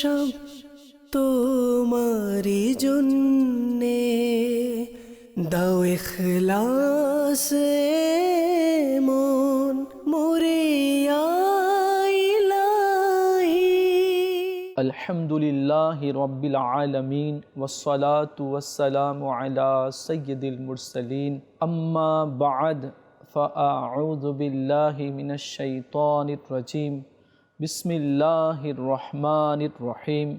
সব তোমারি জন্যে দাও ইখলাসে মন মরিয়া ইলাহি الحمد لله رب العالمين والصلاة والسلام على سيد المرسلين أما بعد فأعوذ بالله من الشيطان الرجيم বিসমিল্লাহির রহমানির রহিম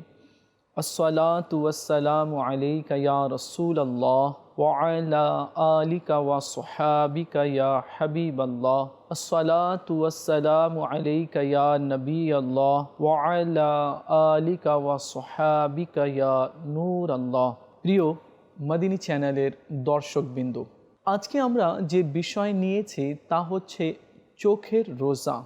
আসসালাতু ওয়াসসালামু আলাইকা ইয়া রাসূলুল্লাহ ওয়া আলা আলিকা ওয়া সাহাবিকা ইয়া হাবিবাল্লাহ। আসসালাতু ওয়াসসালামু আলাইকা ইয়া নবিয়াল্লাহ ওয়া আলা আলিকা ওয়া সাহাবিকা ইয়া প্রিয় মদিনী চ্যানেলের দর্শকবৃন্দ, আজকে আমরা যে বিষয় নিয়েছি তা হচ্ছে চোখের রোজা।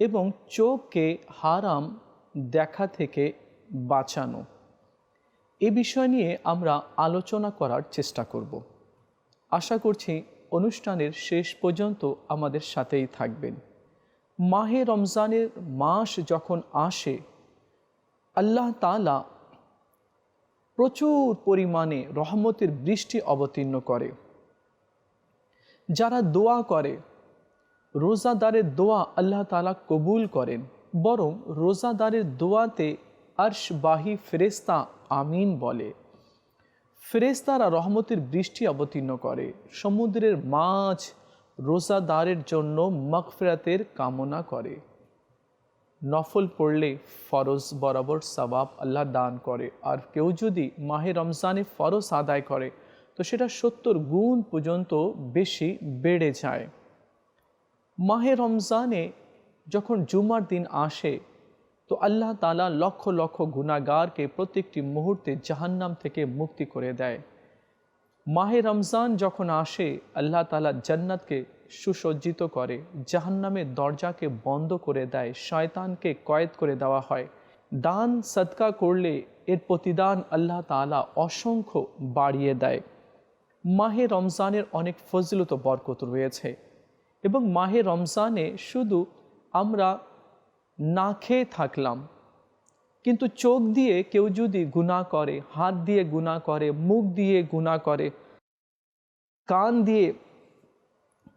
এবং চোখকে হারাম দেখা থেকে বাঁচানো। এ বিষয় নিয়ে আমরা আলোচনা করার চেষ্টা করব। আশা করছি অনুষ্ঠানের শেষ পর্যন্ত আমাদের সাথেই থাকবেন। মাহে রমজানের মাস যখন আসে, আল্লাহ তালা প্রচুর পরিমাণে রহমতের বৃষ্টি অবতীর্ণ করে। যারা দোয়া করে রোজাদারের দোয়া আল্লাহ তালা কবুল করেন। বরং রোজাদারের দোয়াতে আর্শবাহী ফেরেস্তা আমিন বলে। ফেরেস্তারা রহমতের বৃষ্টি অবতীর্ণ করে। সমুদ্রের মাছ রোজাদারের জন্য মকফিরাতের কামনা করে। নফল পড়লে ফরজ বরাবর সবাব আল্লাহ দান করে। আর কেউ যদি মাহে রমজানে ফরজ আদায় করে, তো সেটা সত্তর গুণ পর্যন্ত বেশি বেড়ে যায়। মাহে রমজানে যখন জুমার দিন আসে, তো আল্লাহ তালা লক্ষ লক্ষ গুণাগারকে প্রত্যেকটি মুহূর্তে জাহান্নাম থেকে মুক্তি করে দেয়। মাহে রমজান যখন আসে, আল্লাহ তালা জান্নাতকে সুসজ্জিত করে, জাহান্নামের দরজাকে বন্ধ করে দেয়, শয়তানকে কয়েদ করে দেওয়া হয়। দান, সদকা করলে এর প্রতিদান আল্লাহ তালা অসংখ্য বাড়িয়ে দেয়। মাহে রমজানের অনেক ফজিলত বরকত রয়েছে। এবং মাহে রমজানে শুধু আমরা না খেয়ে থাকলাম। কিন্তু চোখ দিয়ে কেউ যদি গুণা করে, হাত দিয়ে গুণা করে, মুখ দিয়ে গুণা করে, কান দিয়ে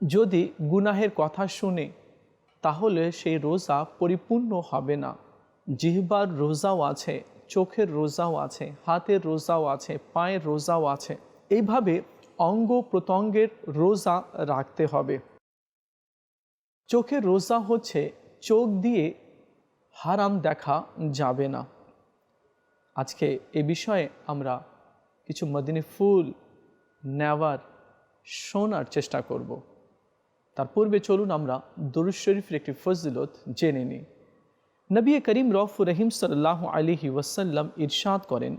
যদি গুনাহের কথা শুনে, তাহলে সেই রোজা পরিপূর্ণ হবে না। জিহবার রোজাও আছে, চোখের রোজাও আছে, হাতের রোজাও আছে, পায়ের রোজাও আছে। এইভাবে অঙ্গ প্রত্যঙ্গের রোজা রাখতে হবে। চোখের রোজা হচ্ছে চোখ দিয়ে হারাম দেখা যাবে না। আজকে এ বিষয়ে আমরা কিছু মদিনী ফুল নেওয়ার শোনার চেষ্টা করব। তার পূর্বে চলুন আমরা দরুদ শরীফের একটি ফজিলত জেনে নিই। নবী করিম রফ রহিম সাল্লাহ আলিহি ওয়াসাল্লাম ইরশাদ করেন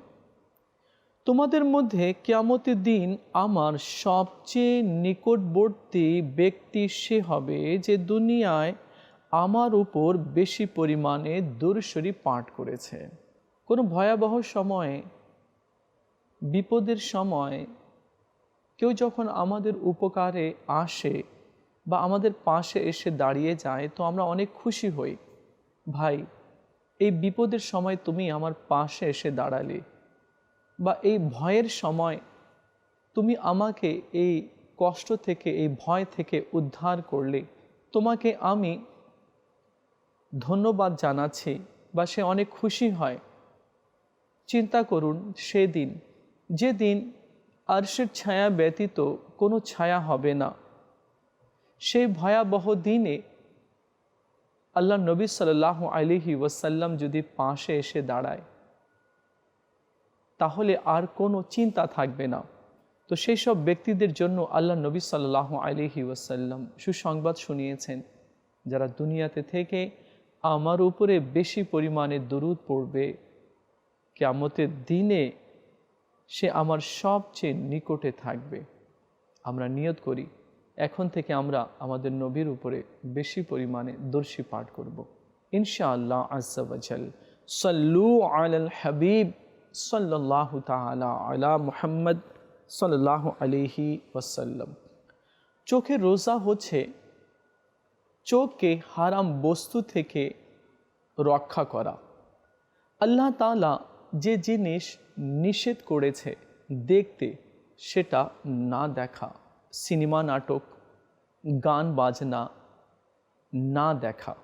তোমাদের মধ্যে কেয়ামতের দিন আমার সবচেয়ে নিকটবর্তী ব্যক্তি সে হবে যে দুনিয়ায় আমার উপর বেশি পরিমাণে দূরস্বরী পাঠ করেছে। কোনো ভয়াবহ সময়ে, বিপদের সময় কেউ যখন আমাদের উপকারে আসে বা আমাদের পাশে এসে দাঁড়িয়ে যায় তো আমরা অনেক খুশি হই। ভাই, এই বিপদের সময় তুমি আমার পাশে এসে দাঁড়ালে। বা এই ভয়ের সময় তুমি আমাকে এই কষ্ট থেকে, এই ভয় থেকে উদ্ধার করলে, তোমাকে আমি ধন্যবাদ জানাচ্ছি বা সে অনেক খুশি হয়। চিন্তা করুন সেদিন, যেদিন আরশের ছায়া ব্যতীত কোনো ছায়া হবে না। সেই ভয়াবহ দিনে আল্লাহ নবী সাল্লাহ আলিহি ওয়াসাল্লাম যদি পাশে এসে দাঁড়ায় তাহলে আর কোনো চিন্তা থাকবে না। তো সেই সব ব্যক্তিদের জন্য আল্লাহ নবী সাল্লাহ আলিহি ওয়াসাল্লাম সুসংবাদ শুনিয়েছেন, যারা দুনিয়াতে থেকে আমার উপরে বেশি পরিমাণে দরুদ পড়বে কেমতের দিনে সে আমার সবচেয়ে নিকটে থাকবে। আমরা নিয়ত করি, এখন থেকে আমরা আমাদের নবীর উপরে বেশি পরিমাণে দর্শী পাঠ করব। ইনশাআল্লাহ আজাল সাল্লু আল হাবিব। সাল্লাহ তালা আলা মুহাম্মদ সাল্লাহ আলিহি ওয়াসাল্লাম। চোখের রোজা হচ্ছে চোখকে হারাম বস্তু থেকে রক্ষা করা। আল্লাহ তালা যে জিনিস নিষেধ করেছে দেখতে, সেটা না দেখা। সিনেমা নাটক, গান বাজনা না দেখা।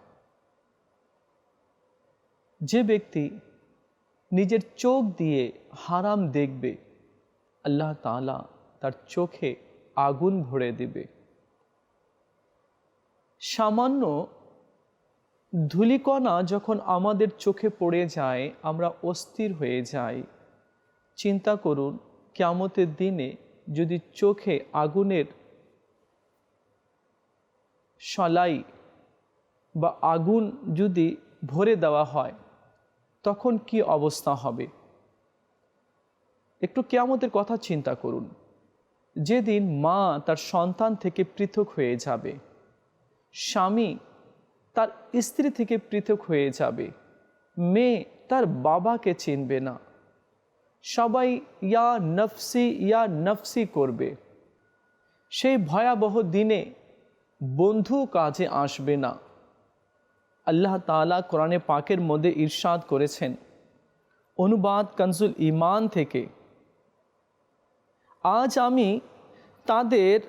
যে ব্যক্তি নিজের চোখ দিয়ে হারাম দেখবে। আল্লাহ তালা তার চোখে আগুন ভরে দেবে। সামান্য ধুলিকণা যখন আমাদের চোখে পড়ে যায়, আমরা অস্থির হয়ে যাই। চিন্তা করুন কেমতের দিনে যদি চোখে আগুনের সলাই বা আগুন যদি ভরে দেওয়া হয় তখন কি অবস্থা হবে? একটু কেয়ামতের কথা চিন্তা করুন। যেদিন মা তার সন্তান থেকে পৃথক হয়ে যাবে, স্বামী তার স্ত্রী থেকে পৃথক হয়ে যাবে, মেয়ে তার বাবাকে চিনবে না। সবাই ইয়া নফসি ইয়া নফসি করবে। সেই ভয়াবহ দিনে বন্ধু কাজে আসবে না। আল্লাহ তালা কোরআনে পাকের মধ্যে ইরশাদ করেছেন। অনুবাদ কনজুল ইমান থেকে। আজ আমি তাদের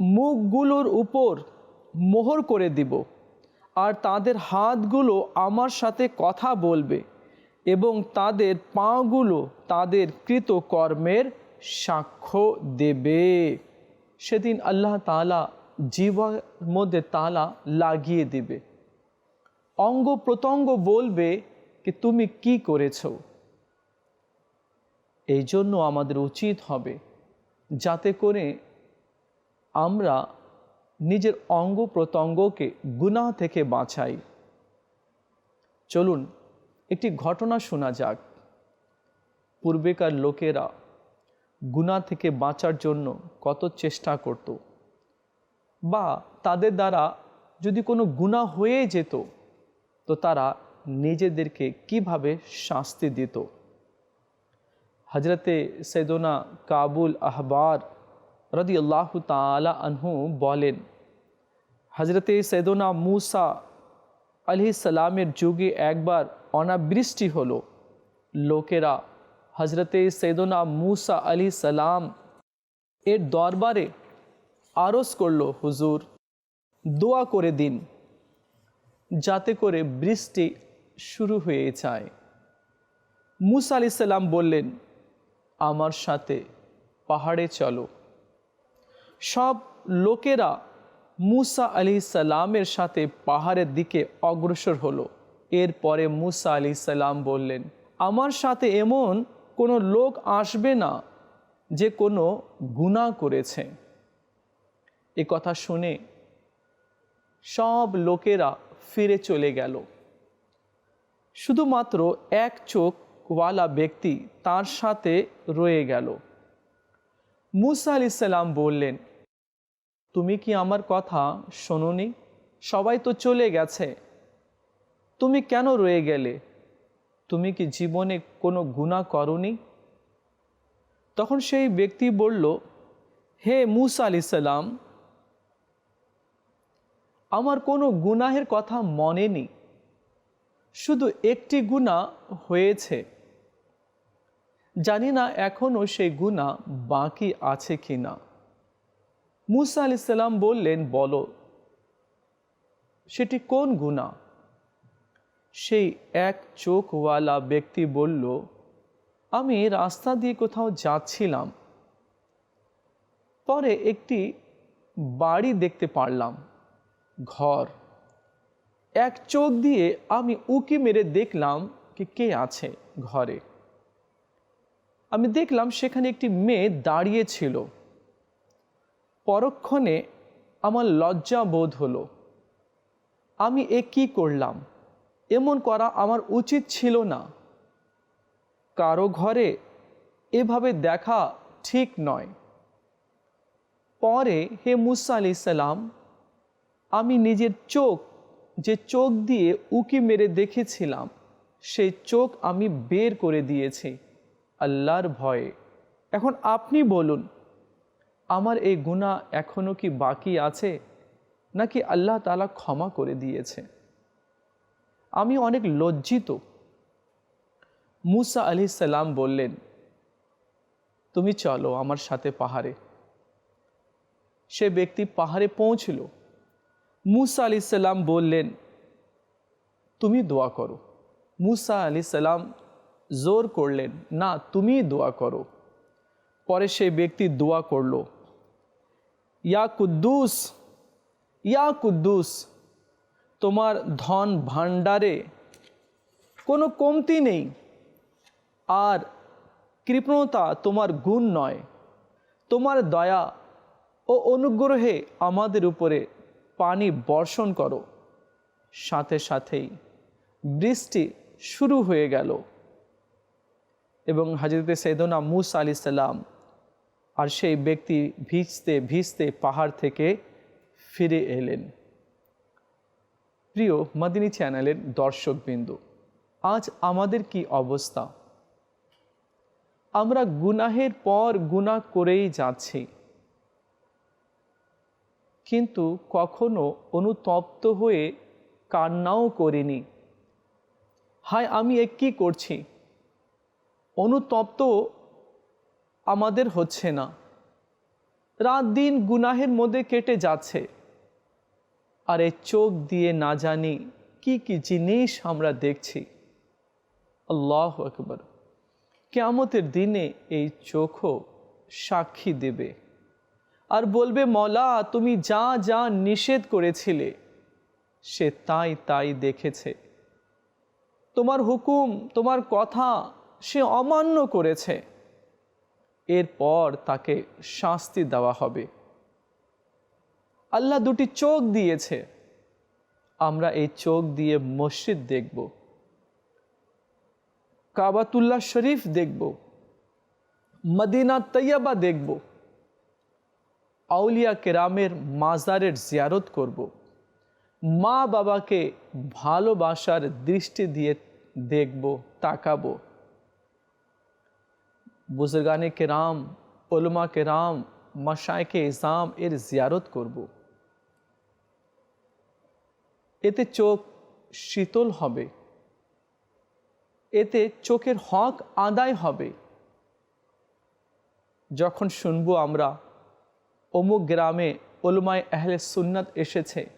মুখগুলোর উপর মোহর করে দিব আর তাদের হাতগুলো আমার সাথে কথা বলবে এবং তাদের পাগুলো তাদের কৃত কর্মের সাক্ষ্য দেবে। সেদিন আল্লাহ তালা জীবের মধ্যে তালা লাগিয়ে দিবে। অঙ্গ প্রত্যঙ্গ বলবে কি তুমি কি করেছ। এই জন্য আমাদের উচিত হবে যাতে করে আমরা নিজের অঙ্গ প্রত্যঙ্গকে গুনাহ থেকে বাঁচাই। চলুন একটি ঘটনা শোনা যাক। পূর্বেকার লোকেরা গুনাহ থেকে বাঁচার জন্য কত চেষ্টা করত বা তাদের দ্বারা যদি কোনো গুণা হয়ে যেত তো তারা নিজেদেরকে কীভাবে শাস্তি দিত? হজরতে সৈদনা কাবুল আহবার রদি আল্লাহ তালা আনহু বলেন হজরতে সৈদনা মুসা আলি সালামের যুগে একবার অনাবৃষ্টি হলো। লোকেরা হজরতে সৈদনা মুসা আলি সালাম এর দরবারে আরস করল, হুজুর, দোয়া করে দিন। যাতে করে বৃষ্টি শুরু হয়ে যায়। মুসা আলি সাল্লাম বললেন, আমার সাথে পাহাড়ে চলো। সব লোকেরা মুসা আলি সাল্লামের সাথে পাহাড়ের দিকে অগ্রসর হলো। এরপরে মুসা আলি সাল্লাম বললেন, আমার সাথে এমন কোনো লোক আসবে না যে কোনো গুণা করেছে। এ কথা শুনে সব লোকেরা ফিরে চলে গেল। শুধুমাত্র এক চোখওয়ালা ব্যক্তি তার সাথে রয়ে গেল। মুসা আলি সাল্লাম বললেন, তুমি কি আমার কথা শোনোনি? সবাই তো চলে গেছে। তুমি কেন রয়ে গেলে? তুমি কি জীবনে কোনো গুণা করনি? তখন সেই ব্যক্তি বলল, হে মুসা আলি সাল্লাম আমার কোনো গুনাহের কথা মনে নেই। শুধু একটি গুণা হয়েছে। জানি না এখনও সেই গুণা বাকি আছে কি না মুসা আলি সাল্লাম বললেন, বলো, সেটি কোন গুণা সেই এক চোখওয়ালা ব্যক্তি বলল, আমি রাস্তা দিয়ে কোথাও যাচ্ছিলাম। পরে একটি বাড়ি দেখতে পারলাম। ঘর। এক চোখ দিয়ে আমি উকি মেরে দেখলাম কি কে আছে ঘরে। আমি দেখলাম সেখানে একটি মেয়ে দাঁড়িয়ে ছিল। পরক্ষণে আমার লজ্জা বোধ হলো। আমি এ কি করলাম? এমন করা আমার উচিত ছিল না। কারও ঘরে এভাবে দেখা ঠিক নয়। পরে হে মুসা আলি সাল্লাম আমি নিজের চোখ, যে চোখ দিয়ে উকি মেরে দেখেছিলাম, সেই চোখ আমি বের করে দিয়েছি আল্লাহর ভয়ে। এখন আপনি বলুন, আমার এই গুণা এখনও কি বাকি আছে, নাকি আল্লাহ তালা ক্ষমা করে দিয়েছে? আমি অনেক লজ্জিত। মুসা আলি সাল্লাম বললেন, তুমি চলো আমার সাথে পাহাড়ে। সে ব্যক্তি পাহাড়ে পৌঁছল। মুসা আলি সাল্লাম বললেন, তুমি দোয়া করো। মুসা আলি সাল্লাম জোর করলেন, না তুমি দোয়া করো। পরে সেই ব্যক্তি দোয়া করল, ইয়া কুদ্দুস ইয়া কুদ্দুস, তোমার ধন ভাণ্ডারে কোনো কমতি নেই, আর কৃপণতা তোমার গুণ নয়। তোমার দয়া ও অনুগ্রহে আমাদের উপরে পানি বর্ষণ করো। সাথে সাথেই বৃষ্টি শুরু হয়ে গেল। এবং হাজরতে সৈদনা মুস আলি সাল্লাম আর সেই ব্যক্তি ভিজতে ভিজতে পাহাড় থেকে ফিরে এলেন। প্রিয় মদিনী চ্যানেলের দর্শকবিন্দু, আজ আমাদের কি অবস্থা? আমরা গুনাহের পর গুনাহ করেই যাচ্ছি। কিন্তু কখনো অনুতপ্ত হয়ে কান্নাও করিনি। হায়, আমি এ কী করছি? অনুতপ্ত আমাদের হচ্ছে না। রাত দিন গুনাহের মধ্যে কেটে যাচ্ছে। আর এই চোখ দিয়ে না জানি কি কি জিনিস আমরা দেখছি। আল্লাহ আকবর। কেয়ামতের দিনে এই চোখও সাক্ষী দেবে। আর বলবে, মলা, তুমি যা যা নিষেধ করেছিলে, সে তাই তাই দেখেছে। তোমার হুকুম, তোমার কথা সে অমান্য করেছে। এরপর তাকে শাস্তি দেওয়া হবে। আল্লাহ দুটি চোখ দিয়েছে। আমরা এই চোখ দিয়ে মসজিদ দেখব। কাবাতুল্লাহ শরীফ দেখব। মদিনা তৈয়াবা দেখব। আউলিয়া কেরামের মাজারের জিয়ারত করব। মা বাবাকে ভালোবাসার দৃষ্টি দিয়ে দেখব, তাকাবো। বুজরগানে কেরাম, ওলমা কেরাম মশায়কে ইজাম এর জিয়ারত করব। এতে চোখ শীতল হবে। এতে চোখের হক আদায় হবে। যখন শুনব আমরা অমুক গ্রামে ওলমায় আহলে সুন্নাত এসেছে।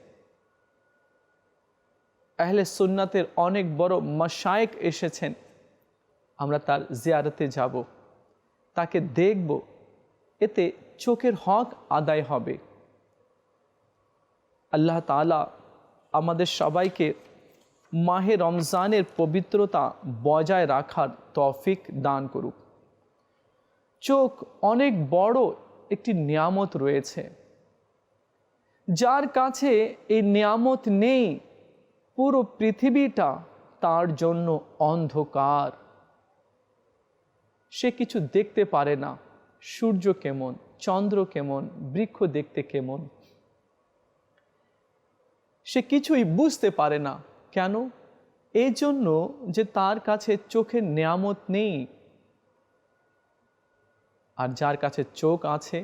আহলে সুন্নাতের অনেক বড় মশায়েক এসেছেন। আমরা তার জিয়ারতে যাব। তাকে দেখব। এতে চোখের হক আদায় হবে। আল্লাহ তালা আমাদের সবাইকে মাহে রমজানের পবিত্রতা বজায় রাখার তফিক দান করুক। চোখ অনেক বড় একটি নিয়ামত রয়েছে। যার কাছে এই নিয়ামত নেই, পুরো পৃথিবীটা তার জন্য অন্ধকার। সে কিছু দেখতে পারে না। সূর্য কেমন, চন্দ্র কেমন, বৃক্ষ দেখতে কেমন। সে কিছুই বুঝতে পারে না। কেন? এই জন্য যে তার কাছে চোখের নিয়ামত নেই আর যার কাছে চোখ আছে,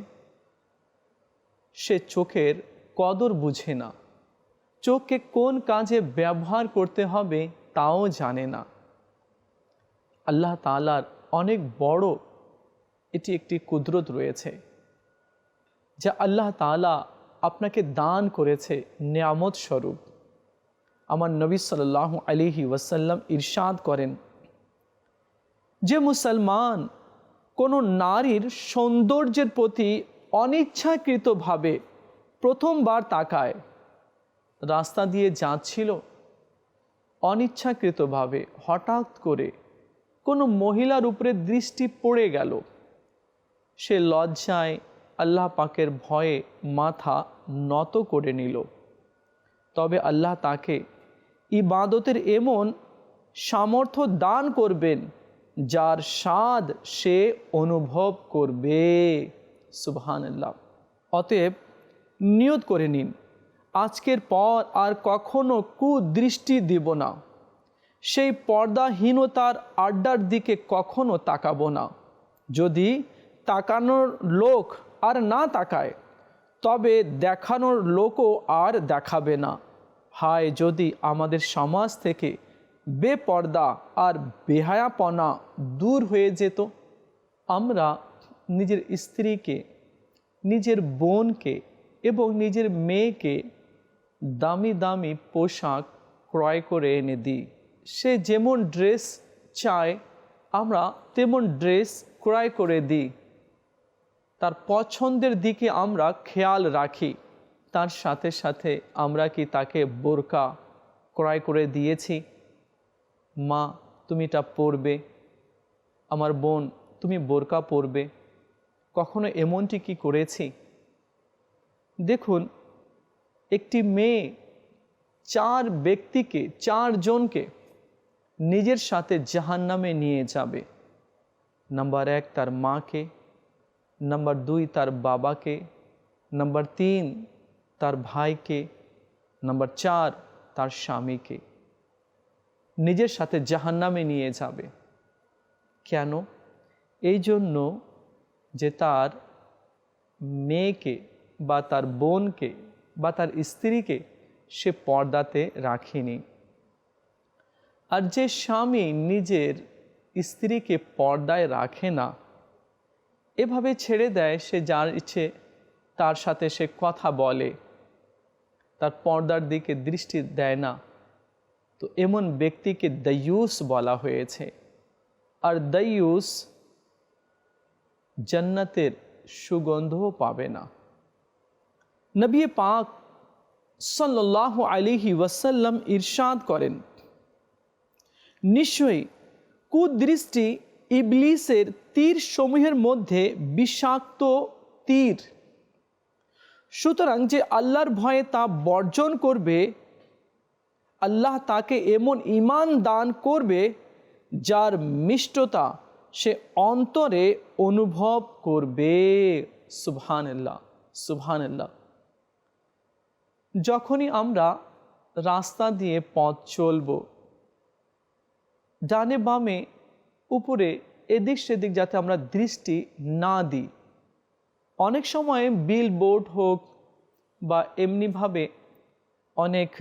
সে চোখের কদর বুঝে না। চোখকে কোন কাজে ব্যবহার করতে হবে তাও জানে না। আল্লাহ তালার অনেক বড় এটি একটি কুদরত রয়েছে, যা আল্লাহ তালা আপনাকে দান করেছে নিয়ামত স্বরূপ। আমার নবী সাল্লাহ আলিহি ওয়াসাল্লাম ইরশাদ করেন, যে মুসলমান কোনো নারীর সৌন্দর্যের প্রতি অনিচ্ছাকৃতভাবে প্রথমবার তাকায়। রাস্তা দিয়ে যাচ্ছিল। অনিচ্ছাকৃতভাবে হঠাৎ করে কোনো মহিলার উপরে দৃষ্টি পড়ে গেল। সে লজ্জায় আল্লাহ পাকের ভয়ে মাথা নত করে নিল। তবে আল্লাহ তাকে ইবাদতের এমন সামর্থ্য দান করবেন যার স্বাদ সে অনুভব করবে। সুবহানাল্লাহ। অতএব নিয়ত করে নিন, আজকের পর আর কখনো কুদৃষ্টি দিব না। সেই পর্দাহীনতার আড্ডার দিকে কখনো তাকাবো না। যদি তাকানোর লোক আর না তাকায়, তবে দেখানোর লোকও আর দেখাবে না। হায়, যদি আমাদের সমাজ থেকে বেপর্দা আর বেহায়াপনা দূর হয়ে যেত। আমরা নিজের স্ত্রীকে, নিজের বোনকে এবং নিজের মেয়েকে দামি দামি পোশাক ক্রয় করে এনে দিই। সে যেমন ড্রেস চায়, আমরা তেমন ড্রেস ক্রয় করে দিই। তার পছন্দের দিকে আমরা খেয়াল রাখি। তার সাথে সাথে আমরা কি তাকে বোরকা ক্রয় করে দিয়েছি? মা, তুমি এটা পরবে আমার বোন, তুমি বোরকা পরবে। কখনো এমনটি কি করেছি? দেখুন, একটি মেয়ে চার ব্যক্তিকে চারজনকে নিজের সাথে জাহান্নামে নিয়ে যাবে। নাম্বার এক তার মাকে, নাম্বার দুই তার বাবাকে, নাম্বার তিন তার ভাইকে, নাম্বার চার তার স্বামীকে। নিজের সাথে জাহান্নামে নিয়ে যাবে। কেন? এই জন্য যে তার মেয়েকে বা তার বোনকে বা তার স্ত্রীকে সে পর্দাতে রাখেনি। আর যে স্বামী নিজের স্ত্রীকে পর্দায় রাখে না, এভাবে ছেড়ে দেয় সে যার ইচ্ছে, তার সাথে সে কথা বলে। তার পর্দার দিকে দৃষ্টি দেয় না। তো এমন ব্যক্তিকে দয়ুস বলা হয়েছে। আর দয়ুস জান্নাতের সুগন্ধও পাবে না। নবী পাক সাল্লাহ আলিহি ওয়াসাল্লাম ইরশাদ করেন, নিশ্চয়ই কুদৃষ্টি ইবলিসের তীর সমূহের মধ্যে বিষাক্ত তীর। সুতরাং যে আল্লাহর ভয়ে তা বর্জন করবে আল্লাহ তাকে এমন ইমান দান করবে যার মিষ্টতা সে অন্তরে অনুভব করবে। সুবহান আল্লাহ সুবহান আল্লাহ যখনই আমরা রাস্তা দিয়ে পথ চলব, ডানে বামে, উপরে, এদিক সেদিক যাতে আমরা দৃষ্টি না দিই, অনেক সময় বিল বোর্ড হোক বা এমনিভাবে অনেক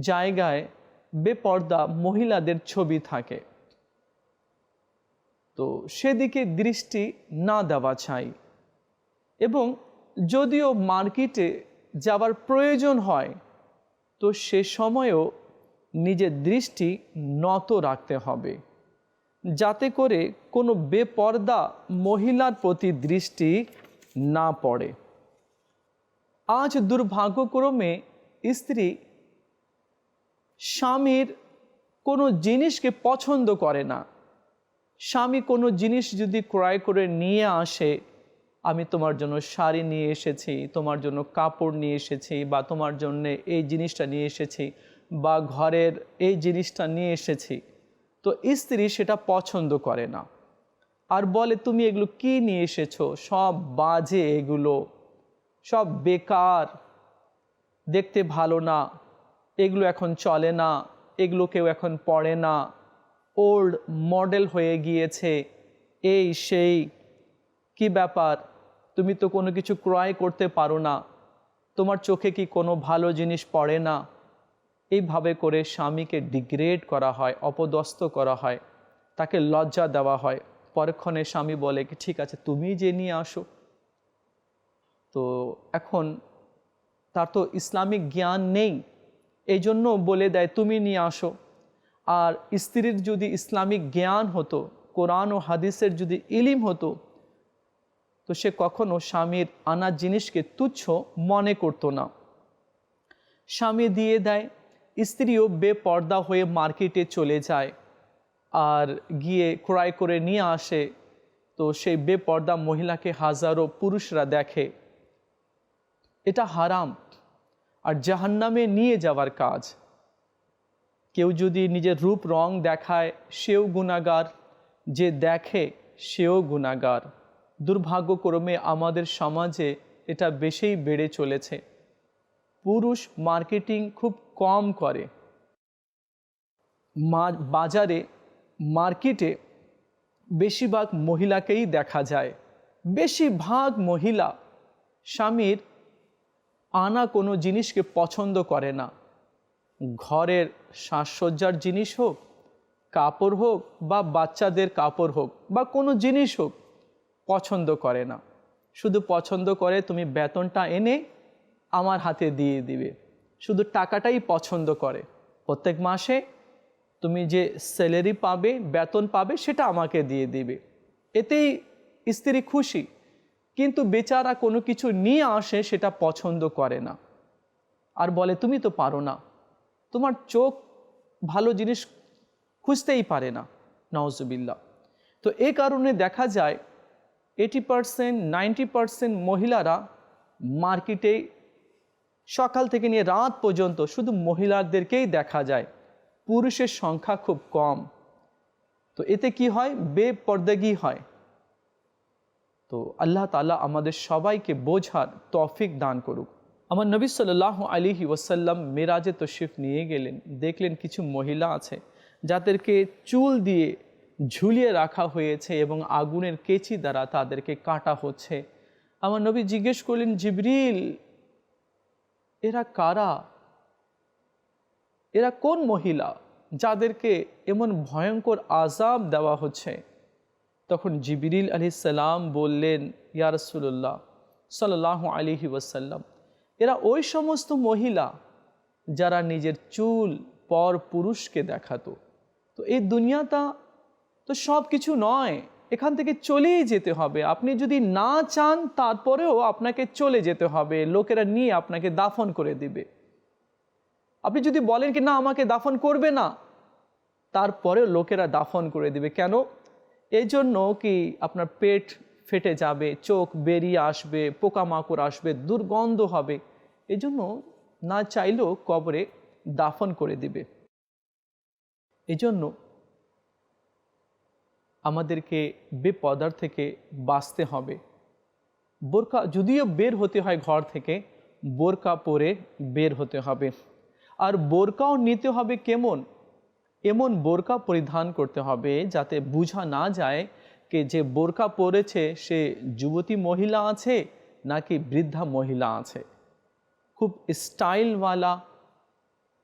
জায়গায় বেপর্দা মহিলাদের ছবি থাকে। তো সেদিকে দৃষ্টি না দেওয়া চাই। এবং যদিও মার্কেটে যাবার প্রয়োজন হয়, তো সে সময়েও নিজের দৃষ্টি নত রাখতে হবে। যাতে করে কোনো বেপর্দা মহিলার প্রতি দৃষ্টি না পড়ে। আজ দুর্ভাগ্যক্রমে স্ত্রী স্বামীর কোনো জিনিসকে পছন্দ করে না। স্বামী কোনো জিনিস যদি ক্রয় করে নিয়ে আসে, আমি তোমার জন্য শাড়ি নিয়ে এসেছি, তোমার জন্য কাপড় নিয়ে এসেছি বা তোমার জন্য এই জিনিসটা নিয়ে এসেছি বা ঘরের এই জিনিসটা নিয়ে এসেছি, তো স্ত্রী সেটা পছন্দ করে না। আর বলে, তুমি এগুলো কি নিয়ে এসেছ? সব বাজে এগুলো, সব বেকার, দেখতে ভালো না। এগুলো এখন চলে না, এগুলো কেউ এখন পড়ে না। ওল্ড মডেল হয়ে গিয়েছে। এই সেই, কি ব্যাপার? তুমি তো কোনো কিছু ক্রয় করতে পারো না। তোমার চোখে কি কোনো ভালো জিনিস পড়ে না? এইভাবে করে স্বামীকে ডিগ্রেড করা হয়, অপদস্থ করা হয়। তাকে লজ্জা দেওয়া হয়। পরক্ষণে স্বামী বলে কি, ঠিক আছে, তুমি যে নিয়ে আসো। তো এখন তার তো ইসলামিক জ্ঞান নেই। এই জন্য বলে দেয়, তুমি নিয়ে আসো। আর স্ত্রীর যদি ইসলামিক জ্ঞান হতো, কোরআন ও হাদিসের যদি ইলিম হতো, তো সে কখনো স্বামীর আনা জিনিসকে তুচ্ছ মনে করতো না। স্বামী দিয়ে দেয়, স্ত্রীও বেপর্দা হয়ে মার্কেটে চলে যায় আর গিয়ে ক্রয় করে নিয়ে আসে। তো সেই বেপর্দা মহিলাকে হাজারো পুরুষরা দেখে। এটা হারাম। আর জাহান্নামে নিয়ে যাওয়ার কাজ। কেউ যদি নিজের রূপ, রং দেখায়, সেও গুণাগার যে দেখে, সেও গুণাগার দুর্ভাগ্যক্রমে আমাদের সমাজে এটা বেশিই বেড়ে চলেছে। পুরুষ মার্কেটিং খুব কম করে। বাজারে, মার্কেটে বেশিরভাগ মহিলাকেই দেখা যায়। বেশিরভাগ মহিলা স্বামীর আনা কোনো জিনিসকে পছন্দ করে না। ঘরের সাজসজ্জার জিনিস হোক, কাপড় হোক বা বাচ্চাদের কাপড় হোক বা কোনো জিনিস হোক পছন্দ করে না। শুধু পছন্দ করে তুমি বেতনটা এনে আমার হাতে দিয়ে দিবে। শুধু টাকাটাই পছন্দ করে। প্রত্যেক মাসে তুমি যে স্যালারি পাবে, বেতন পাবে সেটা আমাকে দিয়ে দিবে। এতেই স্ত্রী খুশি। কিন্তু বেচারা কোনো কিছু নিয়ে আসে সেটা পছন্দ করে না। আর বলে, তুমি তো পারো না। তোমার চোখ ভালো জিনিস খুঁজতেই পারে না। নওয়াজবিল্লা তো এ কারণে দেখা যায় এইটি পারসেন্ট নাইনটি পারসেন্ট মহিলারা মার্কেটে সকাল থেকে নিয়ে রাত পর্যন্ত শুধু মহিলাদেরকেই দেখা যায়। পুরুষের সংখ্যা খুব কম। তো এতে কি হয়? বেপর্দাগি হয়। তো আল্লাহ তালা আমাদের সবাইকে বোঝার তফিক দান করুক। আমার নবী সাল্লাহ আলিহি ওয়াসাল্লাম মেরাজে তশরিফ নিয়ে গেলেন, দেখলেন কিছু মহিলা আছে যাদেরকে চুল দিয়ে ঝুলিয়ে রাখা হয়েছে এবং আগুনের কেচি দ্বারা তাদেরকে কাটা হচ্ছে। আমার নবী জিজ্ঞেস করলেন, জিবরিল, এরা কারা? এরা কোন মহিলা যাদেরকে এমন ভয়ঙ্কর আজাব দেওয়া হচ্ছে? তখন জিবিরিল আলি সাল্লাম বললেন, ইয়া রসুল্লাহ সাল্লাহ আলিহি ওয়াসাল্লাম, এরা ওই সমস্ত মহিলা যারা নিজের চুল পর পুরুষকে দেখাতো। তো এই দুনিয়াটা তো সব কিছু নয়, এখান থেকে চলেই যেতে হবে। আপনি যদি না চান, তারপরেও আপনাকে চলে যেতে হবে। লোকেরা নিয়ে আপনাকে দাফন করে দিবে। আপনি যদি বলেন কি, না, আমাকে দাফন করবে না, তারপরেও লোকেরা দাফন করে দিবে। কেন? এই জন্য কি আপনার পেট ফেটে যাবে, চোখ বেরিয়ে আসবে, পোকামাকড় আসবে, দুর্গন্ধ হবে? এই জন্য না চাইলেও কবরে দাফন করে দিবে। এই জন্য আমাদেরকে বেপদার থেকে বাঁচতে হবে। বোরকা যদিও বের হতে হয় ঘর থেকে, বোরকা পরে বের হতে হবে। আর বোরকাও নিতে হবে কেমন? এমন বোরকা পরিধান করতে হবে যাতে বোঝা না যায় যে যে বোরকা পরেছে, সে যুবতী মহিলা আছে নাকি বৃদ্ধা মহিলা আছে। খুব স্টাইলওয়ালা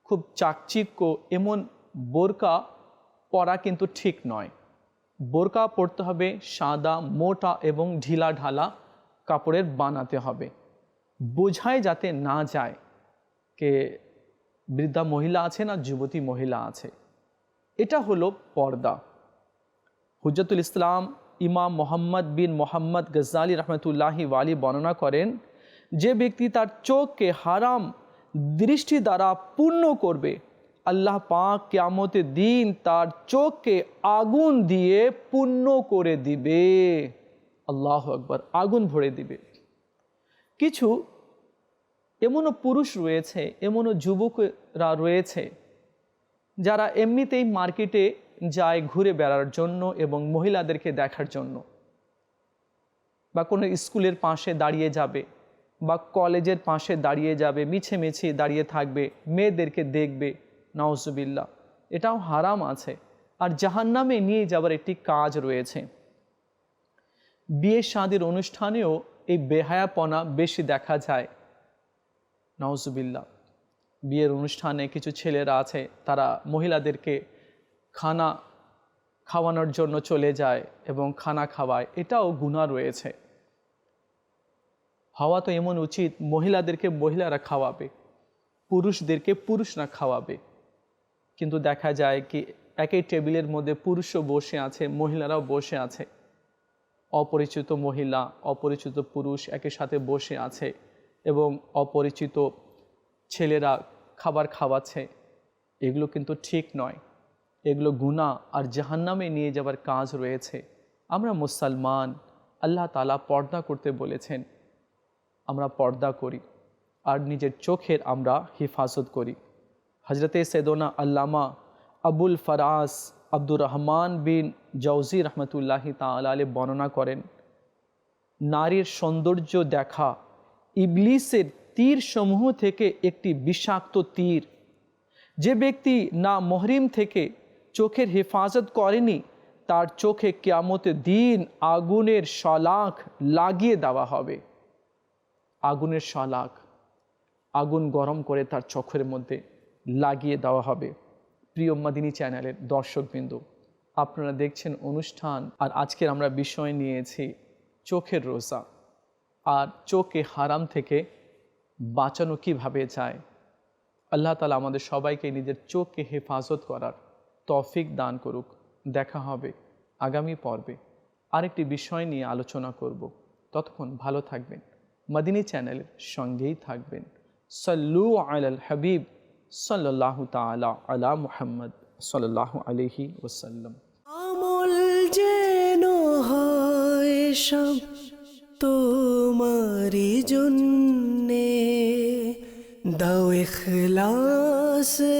খুব চাকচিক্য এমন বোরকা পরা কিন্তু ঠিক নয়। বোরকা পরতে হবে সাদা, মোটা এবং ঢিলা ঢালা কাপড়ের বানাতে হবে। বোঝায় যাতে না যায় কে বৃদ্ধা মহিলা আছে না যুবতী মহিলা আছে। এটা হলো পর্দা। হুজরতুল ইসলাম ইমাম মোহাম্মদ বিন মোহাম্মদ গজ্জালি রহমতুল্লাহি ওয়ালি বর্ণনা করেন, যে ব্যক্তি তার চোখকে হারাম দৃষ্টি দ্বারা পূর্ণ করবে, আল্লাহ পাক কেয়ামতের দিন তার চোখকে আগুন দিয়ে পূর্ণ করে দিবে। আল্লাহ আকবর, আগুন ভরে দিবে। কিছু এমনও পুরুষ রয়েছে, এমনও যুবকরা রয়েছে যারা এমনিতেই মার্কেটে যায় ঘুরে বেড়ার জন্য এবং মহিলাদেরকে দেখার জন্য, বা কোনো স্কুলের পাশে দাঁড়িয়ে যাবে, বা কলেজের পাশে দাঁড়িয়ে যাবে মিছে মিছে দাঁড়িয়ে থাকবে, মেয়েদেরকে দেখবে নওজবিল্লা এটাও হারাম আছে। আর জাহান্নামে নিয়ে যাবার একটি কাজ রয়েছে। বিয়ে শাদির অনুষ্ঠানেও এই বেহায়াপনা বেশি দেখা যায় নওজবিল্লা বিয়ের অনুষ্ঠানে কিছু ছেলেরা আছে, তারা মহিলাদেরকে খানা খাওয়ানোর জন্য চলে যায় এবং খানা খাওয়ায়। এটাও গুণা রয়েছে। হওয়া তো এমন উচিত, মহিলাদেরকে মহিলারা খাওয়াবে, পুরুষদেরকে পুরুষরা খাওয়াবে। কিন্তু দেখা যায় কি, একই টেবিলের মধ্যে পুরুষও বসে আছে, মহিলারাও বসে আছে। অপরিচিত মহিলা, অপরিচিত পুরুষ একই সাথে বসে আছে এবং অপরিচিত ছেলেরা খাবার খাওয়াচ্ছে, এগুলো কিন্তু ঠিক নয়। এগুলো গুণা আর জাহান্নামে নিয়ে যাবার কাজ রয়েছে। আমরা মুসলমান, আল্লাহ তালা পর্দা করতে বলেছেন, আমরা পর্দা করি আর নিজের চোখের আমরা হেফাজত করি। হজরতে সেদোনা আল্লামা আবুল ফরাস আব্দুর রহমান বিন জৌজি রহমতুল্লাহি তালে বর্ণনা করেন, নারীর সৌন্দর্য দেখা ইবলিসের তীর সমূহ থেকে একটি বিষাক্ত তীর। যে ব্যক্তি না মহরিম থেকে চোখের হেফাজত করেনি, তার চোখে কেয়ামতের দিন আগুনের শলাখ লাগিয়ে দেওয়া হবে। আগুনের শলাখ, আগুন গরম করে তার চোখের মধ্যে লাগিয়ে দেওয়া হবে। প্রিয় মাদিনী চ্যানেলের দর্শকবৃন্দ, আপনারা দেখছেন অনুষ্ঠান আর আজকের আমরা বিষয় নিয়েছি চোখের রোজা। আর চোখে হারাম থেকে বাঁচানো কীভাবে যায়? আল্লাহ তালা আমাদের সবাইকে নিজের চোখকে হেফাজত করার তৌফিক দান করুক। দেখা হবে আগামী পর্বে আরেকটি বিষয় নিয়ে আলোচনা করব। ততক্ষণ ভালো থাকবেন। মদিনী চ্যানেলের সঙ্গেই থাকবেন। সাল্লু আলাল হাবিব সাল্লাহ তালা আলা মুহাম্মদ সাল্লাহ আলহি ওসাল্লাম আমল যেন হয় সব। তোমারি জন্যে দাও ইখলাসে